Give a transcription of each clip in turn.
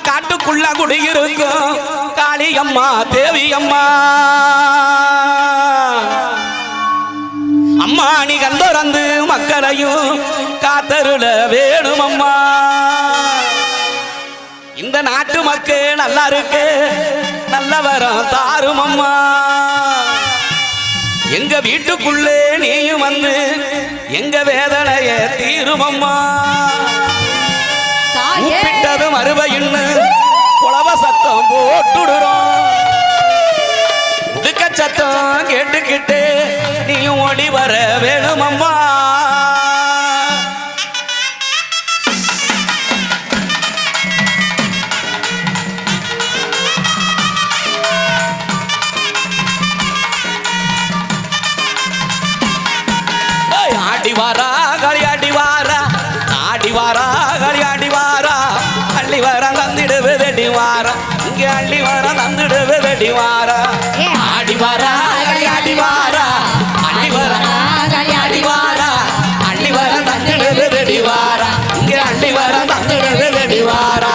காட்டுக்குள்ள குடியிருக்கும் காளியம்மா தேவியம்மா. அம்மா நீ கந்தொறந்து மக்களையும் காத்தருள வேணும் அம்மா இந்த நாட்டு மக்கள் நல்லா இருக்கு நல்ல வரம் தாரும் அம்மா எங்க வீட்டுக்குள்ளே நீயும் வந்து எங்க வேதனைய தீரும் அம்மா கூப்பிட்டது மறுபையின்னு குளவ சத்தம் போட்டுடுறோம் உடுக்க சத்தம் கேட்டுக்கிட்டு நீயும் ஓடி வர வேணும் அம்மா ஆடி வாரா களியாடி வாரா ஆடி வாரா. இங்கே அள்ளி வர தந்திடுவதடி வாரா ஆடி வாரா. களியாடி வாரா அள்ளி வர வாரா. அள்ளி வர தந்திடுவதடி வாரா இங்கே அள்ளி வர தந்திடுவதடி வாரா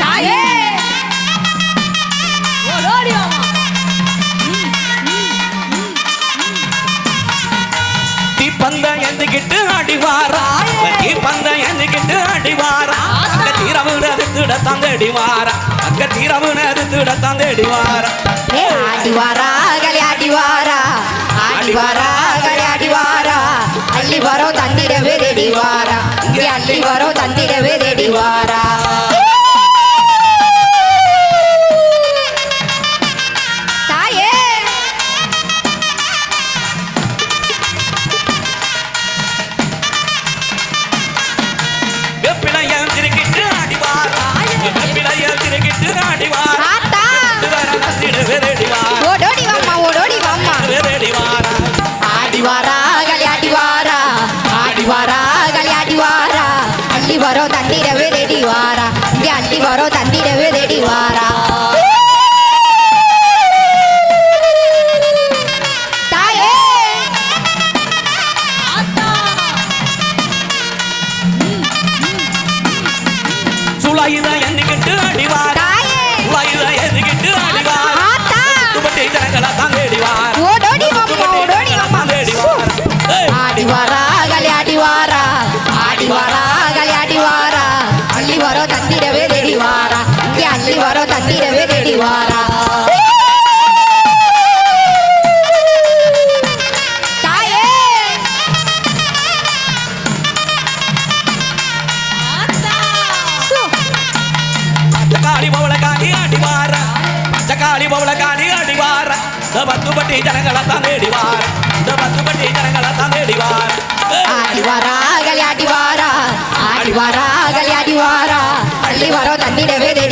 தாயே. எந்துக்கிட்டு அடிவாரா? வாரா தீ பந்த எந்துக்கிட்டு அடி அங்க தீரவு நெருத்துட தந்தடிவாரா? அங்க தீரவு நெருத்துட தந்தடிவாரா? அடிவாரா ஏ அடிவாரா? வாரா அள்ளி வரோ தந்திரவே ரெடிவாரா? இங்கே அள்ளி வரோ தந்திரவே ரெடிவாரா? வரோ தந்திடவே ரெடி வாரா. இங்கே அள்ளி வரோ தந்திடவே ரெடி வாரா. சுலாயுத எந்துக்கிட்டு அடி வாரா. தாயே! சுலாயுத அள்ளி வரோ தந்திடவே ரெடி வாரா இங்கே அள்ளி வரோ தந்திடவே ரெடி வாரா தாயே! பச்சக்காளி பவள காணி அடி வாரா பச்சக்காளி பவள காணி அடி வாரா இந்த பத்து பட்டி ஜனங்களா இந்த பத்து பட்டி ஜனங்களா தந்தடி வாரா ஏய் ஆடி வாரா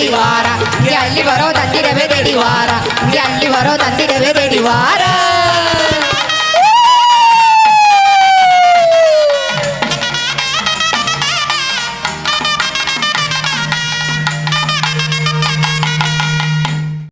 தந்திடவே வாரா இங்கே அள்ளி வரோ தந்திடவே ரெடி வாரா? இங்கே அள்ளி வரோ தந்திடவே ரெடி வாரா?